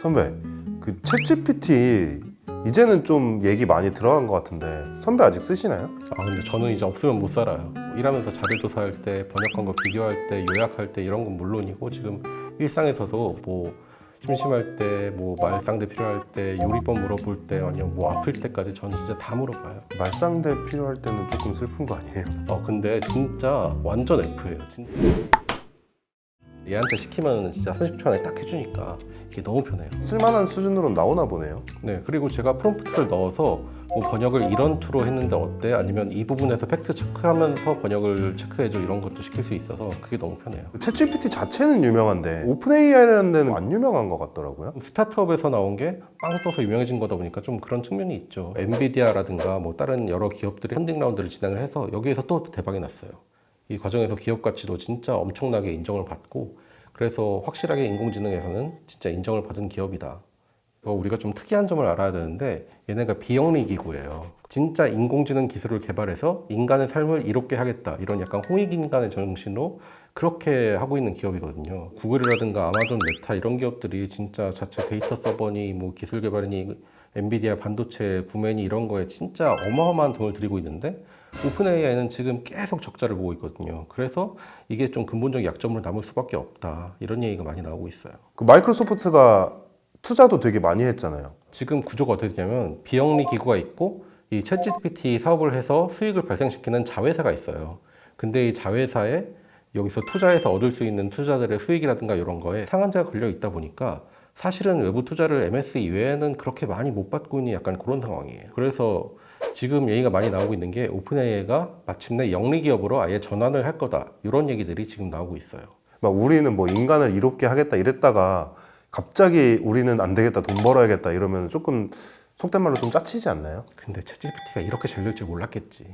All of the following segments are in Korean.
선배, 그 챗GPT 이제는 좀 얘기 많이 들어간 것 같은데 선배 아직 쓰시나요? 아 근데 저는 이제 없으면 못 살아요. 일하면서 자료 조사 할 때 번역한 거 비교할 때 요약할 때 이런 건 물론이고 지금 일상에서도 뭐 심심할 때 뭐 말상대 필요할 때 요리법 물어볼 때 아니면 뭐 아플 때까지 전 진짜 다 물어봐요. 말상대 필요할 때는 조금 슬픈 거 아니에요? 어 근데 진짜 완전 F예요. 진짜. 얘한테 시키면 진짜 30초 안에 딱 해주니까 이게 너무 편해요. 쓸만한 수준으로 나오나 보네요. 네, 그리고 제가 프롬프트를 넣어서 뭐 번역을 이런 투로 했는데 어때? 아니면 이 부분에서 팩트 체크하면서 번역을 체크해줘 이런 것도 시킬 수 있어서 그게 너무 편해요. 챗GPT 자체는 유명한데 오픈 AI라는 데는 안 유명한 것 같더라고요. 스타트업에서 나온 게 빵 떠서 유명해진 거다 보니까 좀 그런 측면이 있죠. 엔비디아라든가 뭐 다른 여러 기업들이 펀딩 라운드를 진행을 해서 여기에서 또 대박이 났어요. 이 과정에서 기업 가치도 진짜 엄청나게 인정을 받고 그래서 확실하게 인공지능에서는 진짜 인정을 받은 기업이다. 어, 우리가 좀 특이한 점을 알아야 되는데 얘네가 비영리 기구예요. 진짜 인공지능 기술을 개발해서 인간의 삶을 이롭게 하겠다 이런 약간 홍익인간의 정신으로 그렇게 하고 있는 기업이거든요. 구글이라든가 아마존, 메타 이런 기업들이 진짜 자체 데이터 서버니 뭐 기술 개발이니 엔비디아 반도체 구매니 이런 거에 진짜 어마어마한 돈을 들이고 있는데 오픈 AI는 지금 계속 적자를 보고 있거든요. 그래서 이게 좀 근본적 약점으로 남을 수밖에 없다. 이런 얘기가 많이 나오고 있어요. 그 마이크로소프트가 투자도 되게 많이 했잖아요. 지금 구조가 어떻게 되냐면 비영리 기구가 있고 이 챗GPT 사업을 해서 수익을 발생시키는 자회사가 있어요. 근데 이 자회사에 여기서 투자해서 얻을 수 있는 투자들의 수익이라든가 이런 거에 상한제가 걸려 있다 보니까 사실은 외부 투자를 MS 이외에는 그렇게 많이 못 받고 있는 약간 그런 상황이에요. 그래서 지금 얘기가 많이 나오고 있는 게 오픈 AI가 마침내 영리 기업으로 아예 전환을 할 거다. 이런 얘기들이 지금 나오고 있어요. 막 우리는 뭐 인간을 이롭게 하겠다 이랬다가 갑자기 우리는 안 되겠다 돈 벌어야겠다 이러면 조금 속된 말로 좀 짜치지 않나요? 근데 챗GPT가 이렇게 잘 될 줄 몰랐겠지.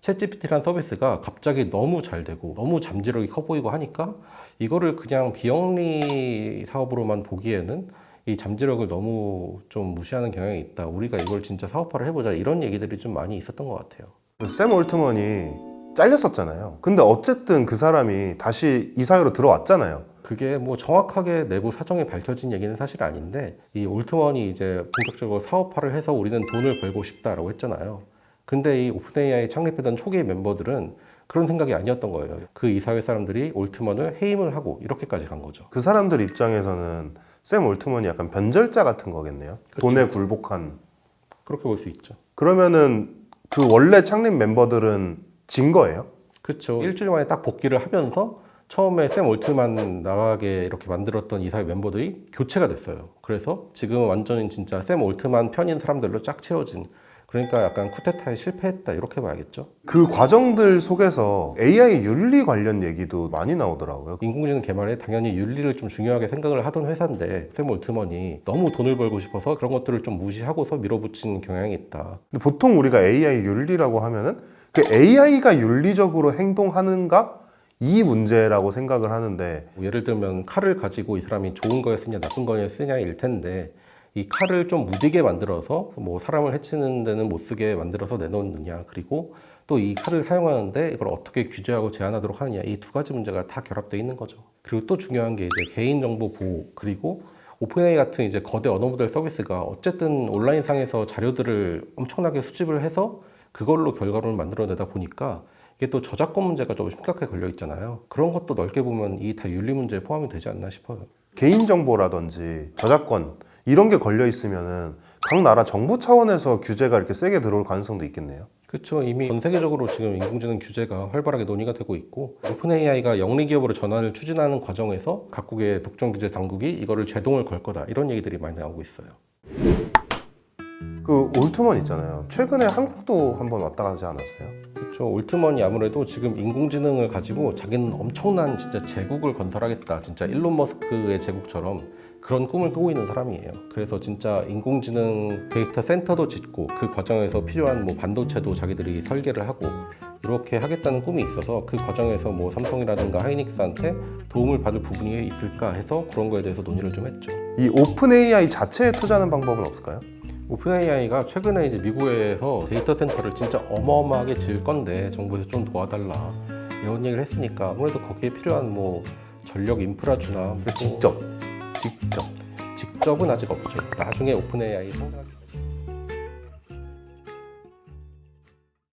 챗GPT란 서비스가 갑자기 너무 잘 되고 너무 잠재력이 커 보이고 하니까 이거를 그냥 비영리 사업으로만 보기에는 이 잠재력을 너무 좀 무시하는 경향이 있다. 우리가 이걸 진짜 사업화를 해보자 이런 얘기들이 좀 많이 있었던 것 같아요. 샘 올트먼이 잘렸었잖아요. 근데 어쨌든 그 사람이 다시 이 사회로 들어왔잖아요. 그게 뭐 정확하게 내부 사정이 밝혀진 얘기는 사실 아닌데 이 올트먼이 이제 본격적으로 사업화를 해서 우리는 돈을 벌고 싶다라고 했잖아요. 근데 이 오픈 AI 창립했던 초기 멤버들은 그런 생각이 아니었던 거예요. 그 이사회 사람들이 올트먼을 해임을 하고 이렇게까지 간 거죠. 그 사람들 입장에서는 샘 올트먼이 약간 변절자 같은 거겠네요. 그쵸. 돈에 굴복한. 그렇게 볼 수 있죠. 그러면은 그 원래 창립 멤버들은 진 거예요? 그렇죠. 일주일 만에 딱 복귀를 하면서 처음에 샘 올트만 나가게 이렇게 만들었던 이사회 멤버들이 교체가 됐어요. 그래서 지금 완전히 진짜 샘 올트만 편인 사람들로 쫙 채워진 그러니까 약간 쿠데타에 실패했다 이렇게 봐야겠죠. 그 과정들 속에서 AI 윤리 관련 얘기도 많이 나오더라고요. 인공지능 개발에 당연히 윤리를 좀 중요하게 생각을 하던 회사인데 샘 올트먼이 너무 돈을 벌고 싶어서 그런 것들을 좀 무시하고서 밀어붙인 경향이 있다. 근데 보통 우리가 AI 윤리라고 하면은 그 AI가 윤리적으로 행동하는가 이 문제라고 생각을 하는데 뭐 예를 들면 칼을 가지고 이 사람이 좋은 거에 쓰냐 나쁜 거에 쓰냐일 텐데 이 칼을 좀 무디게 만들어서 뭐 사람을 해치는 데는 못 쓰게 만들어서 내놓느냐 그리고 또 이 칼을 사용하는데 이걸 어떻게 규제하고 제한하도록 하느냐 이 두 가지 문제가 다 결합되어 있는 거죠. 그리고 또 중요한 게 이제 개인정보 보호 그리고 오픈AI 같은 이제 거대 언어 모델 서비스가 어쨌든 온라인 상에서 자료들을 엄청나게 수집을 해서 그걸로 결과물을 만들어내다 보니까 이게 또 저작권 문제가 좀 심각하게 걸려 있잖아요. 그런 것도 넓게 보면 이 다 윤리 문제에 포함이 되지 않나 싶어요. 개인정보라든지 저작권 이런 게 걸려 있으면은 각 나라 정부 차원에서 규제가 이렇게 세게 들어올 가능성도 있겠네요. 그렇죠. 이미 전 세계적으로 지금 인공지능 규제가 활발하게 논의가 되고 있고 오픈 AI가 영리 기업으로 전환을 추진하는 과정에서 각국의 독점 규제 당국이 이거를 제동을 걸 거다 이런 얘기들이 많이 나오고 있어요. 그 올트먼 있잖아요. 최근에 한국도 한번 왔다 가지 않았어요? 그렇죠. 올트먼이 아무래도 지금 인공지능을 가지고 자기는 엄청난 진짜 제국을 건설하겠다. 진짜 일론 머스크의 제국처럼 그런 꿈을 꾸고 있는 사람이에요. 그래서 진짜 인공지능 데이터 센터도 짓고 그 과정에서 필요한 뭐 반도체도 자기들이 설계를 하고 이렇게 하겠다는 꿈이 있어서 그 과정에서 뭐 삼성이라든가 하이닉스한테 도움을 받을 부분이 있을까 해서 그런 거에 대해서 논의를 좀 했죠. 이 오픈 AI 자체에 투자하는 방법은 없을까요? 오픈 AI가 최근에 이제 미국에서 데이터 센터를 진짜 어마어마하게 지을 건데 정부에서 좀 도와달라 이런 얘기를 했으니까 아무래도 거기에 필요한 뭐 전력 인프라 주나 뭐 직접 직접 직접은 아직 없죠. 나중에 오픈 AI 성장할